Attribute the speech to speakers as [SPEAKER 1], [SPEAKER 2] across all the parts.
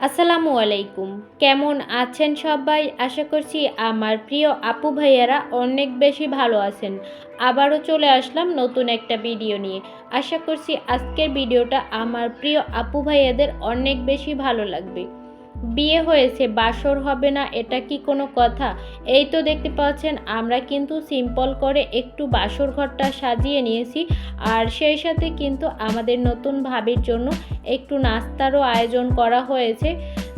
[SPEAKER 1] আসসালামু আলাইকুম। কেমন আছেন সবাই? আশা করছি আমার প্রিয় আপু ভাইয়ারা অনেক বেশি ভালো আছেন। আবারও চলে আসলাম নতুন একটা ভিডিও নিয়ে। আশা করছি আজকের ভিডিওটা আমার প্রিয় আপু ভাইয়াদের অনেক বেশি ভালো লাগবে। বিয়ে হয়েছে, বাসর হবে না, এটা কি কোনো কথা? এই তো দেখতে পাচ্ছেন, আমরা কিন্তু সিম্পল করে একটু বাসর ঘরটা সাজিয়ে নিয়েছি, আর সেই সাথে কিন্তু আমাদের নতুন ভাবির জন্য একটু নাস্তারও আয়োজন করা হয়েছে।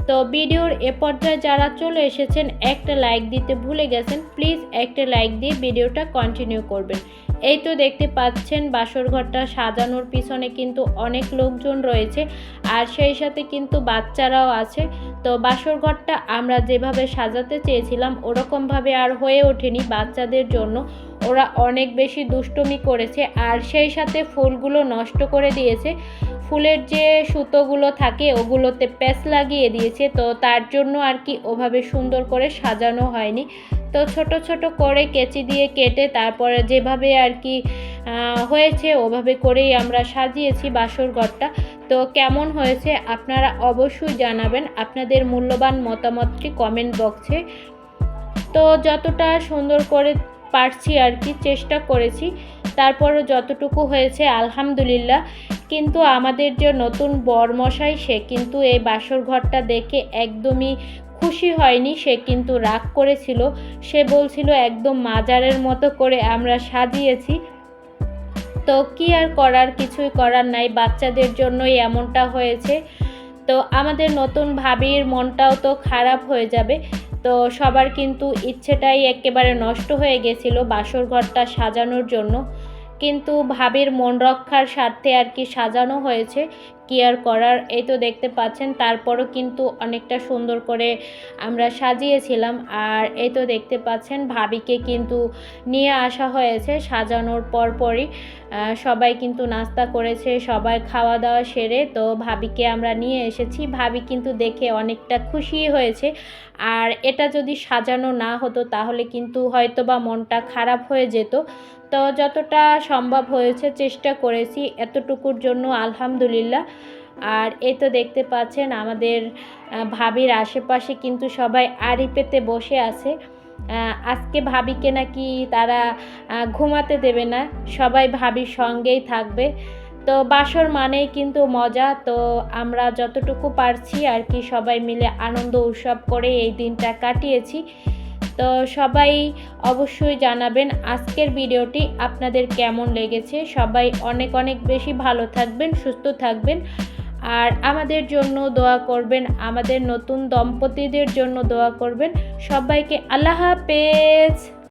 [SPEAKER 1] তো ভিডিওর এ পর্যায়ে যারা চলে এসেছেন, একটা লাইক দিতে ভুলে গেছেন প্লিজ একটা লাইক দিয়ে ভিডিওটা কন্টিনিউ করবেন। এই তো দেখতে পাচ্ছেন, বাসর ঘরটা সাজানোর পিছনে কিন্তু অনেক লোকজন রয়েছে, আর সেই সাথে কিন্তু বাচ্চারাও আছে। তো বাসর ঘরটা আমরা যেভাবে সাজাতে চেয়েছিলাম ওরকমভাবে আর হয়ে ওঠেনি বাচ্চাদের জন্য। ওরা অনেক বেশি দুষ্টুমি করেছে, আর সেই সাথে ফুলগুলো নষ্ট করে দিয়েছে। ফুলের যে সুতোগুলো থাকে, ওগুলোতে প্যাচ লাগিয়ে দিয়েছে। তো তার জন্য আর কি ওভাবে সুন্দর করে সাজানো হয়নি। তো ছোট ছোট করে কেচি দিয়ে কেটে তারপরে যেভাবে আর কি হয়েছে, ওভাবে করেই আমরা সাজিয়েছি বাসর ঘরটা। তো কেমন হয়েছে আপনারা অবশ্যই জানাবেন আপনাদের মূল্যবান মতামতটি কমেন্ট বক্সে। তো যতটা সুন্দর করে পারছি আর কি, চেষ্টা করেছি। তারপরও যতটুকু হয়েছে, আলহামদুলিল্লাহ। কিন্তু আমাদের যে নতুন বরমশাই, সে কিন্তু এই বাসর ঘরটা দেখে একদমই খুশি হয়নি। সে কিন্তু রাগ করেছিল। সে বলছিল, একদম মাজারের মতো করে আমরা সাজিয়েছি। তো কি আর করার? কিছুই করার নাই। বাচ্চাদের জন্যই এমনটা হয়েছে। তো আমাদের নতুন ভাবির মনটাও তো খারাপ হয়ে যাবে। তো সবার কিন্তু ইচ্ছেটাই একেবারে নষ্ট হয়ে গেছিল বাসর ঘরটা সাজানোর জন্য। কিন্তু ভাবির মন রক্ষার স্বার্থে আর কি সাজানো হয়েছে, কি আর করার এই তো দেখতে পাচ্ছেন। তারপরও কিন্তু অনেকটা সুন্দর করে আমরা সাজিয়েছিলাম আর এই তো দেখতে পাচ্ছেন ভাবিকে কিন্তু নিয়ে আসা হয়েছে সাজানোর পরপরই। সবাই কিন্তু নাস্তা করেছে, সবাই খাওয়া দাওয়া সেরে তো ভাবিকে আমরা নিয়ে এসেছি। ভাবি কিন্তু দেখে অনেকটা খুশি হয়েছে। আর এটা যদি সাজানো না হতো তাহলে কিন্তু হয়তো বা মনটা খারাপ হয়ে যেত। তো যতটা সম্ভব হয়েছে চেষ্টা করেছি এতটুকুর জন্য আলহামদুলিল্লাহ। আর এই তো দেখতে পাচ্ছেন আমাদের ভাবির আশেপাশে কিন্তু সবাই আড়ি পেতে বসে আছে। আজকে ভাবিকে নাকি তারা ঘুমাতে দেবে না, সবাই ভাবির সঙ্গেই থাকবে। তো বাসর মানেই কিন্তু মজা, তো আমরা যতটুকু পারছি আর কি সবাই মিলে আনন্দ উৎসব করে এই দিনটা কাটিয়েছি। তো সবাই অবশ্যই জানাবেন আজকের ভিডিওটি আপনাদের কেমন লেগেছে। সবাই অনেক অনেক বেশি ভালো থাকবেন, সুস্থ থাকবেন। আর আমাদের জন্য দোয়া করবেন, আমাদের নতুন দম্পতিদের জন্য দোয়া করবেন। সবাইকে আল্লাহ হাফেজ।